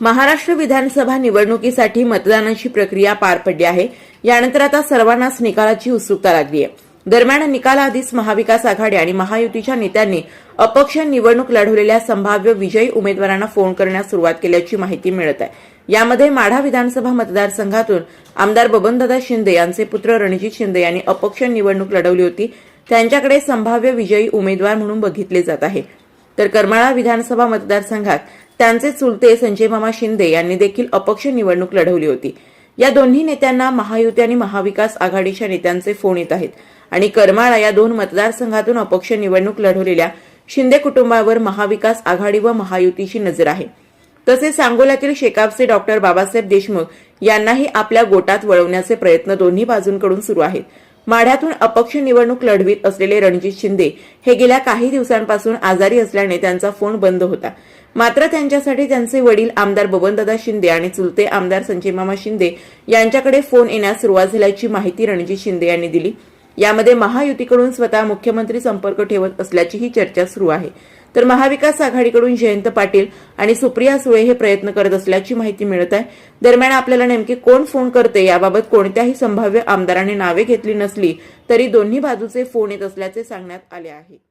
महाराष्ट्र विधानसभा निवडणुकीसाठी मतदानाची प्रक्रिया पार पडली आहे. यानंतर आता सर्वांनाच निकालाची उत्सुकता लागली आहे. दरम्यान निकालाआधीच महाविकास आघाडी आणि महायुतीच्या नेत्यांनी अपक्ष निवडणूक लढवलेल्या संभाव्य विजयी उमेदवारांना फोन करण्यास सुरुवात केल्याची माहिती मिळत आहे. यामध्ये माढा विधानसभा मतदारसंघातून आमदार बबनदादा शिंदे यांचे पुत्र रणजित शिंदे यांनी अपक्ष निवडणूक लढवली होती. त्यांच्याकडे संभाव्य विजयी उमेदवार म्हणून बघितले जात आहे. तर करमाळा विधानसभा मतदारसंघात त्यांचे चुलते संजय मामा शिंदे यांनी देखील अपक्ष निवडणूक लढवली होती. या दोन्ही नेत्यांना महायुती आणि महाविकास आघाडीच्या नेत्यांचे फोन येत आहेत. आणि करमाळा या दोन मतदारसंघातून अपक्ष निवडणूक लढवलेल्या शिंदे कुटुंबावर महाविकास आघाडी व महायुतीची नजर आहे. तसेच सांगोल्यातील शेकापचे डॉक्टर बाबासाहेब देशमुख यांनाही आपल्या गोटात वळवण्याचे प्रयत्न दोन्ही बाजूंकडून सुरू आहेत. माढ्यातून अपक्ष निवडणूक लढवीत असलेले रणजित शिंदे हे गेल्या काही दिवसांपासून आजारी असल्याने त्यांचा फोन बंद होता. मात्र त्यांच्यासाठी त्यांचे वडील आमदार बबनदादा शिंदे आणि चुलते आमदार संजय मामा शिंदे यांच्याकडे फोन येण्यास सुरुवात झाल्याची माहिती रणजित शिंदे यांनी दिली. यामध्ये महायुतीकडून स्वतः मुख्यमंत्री संपर्क ठेवत असल्याचीही चर्चा सुरू आहे. तर महाविकास आघाडीकडून जयंत पाटील आणि सुप्रिया सुळे हे प्रयत्न करत असल्याची माहिती मिळत आहे. दरम्यान आपल्याला नेमके कोण फोन करते याबाबत कोणत्याही संभाव्य आमदारांनी नावे घेतली नसली तरी दोन्ही बाजूचे फोन येत असल्याचे सांगण्यात आले आहे.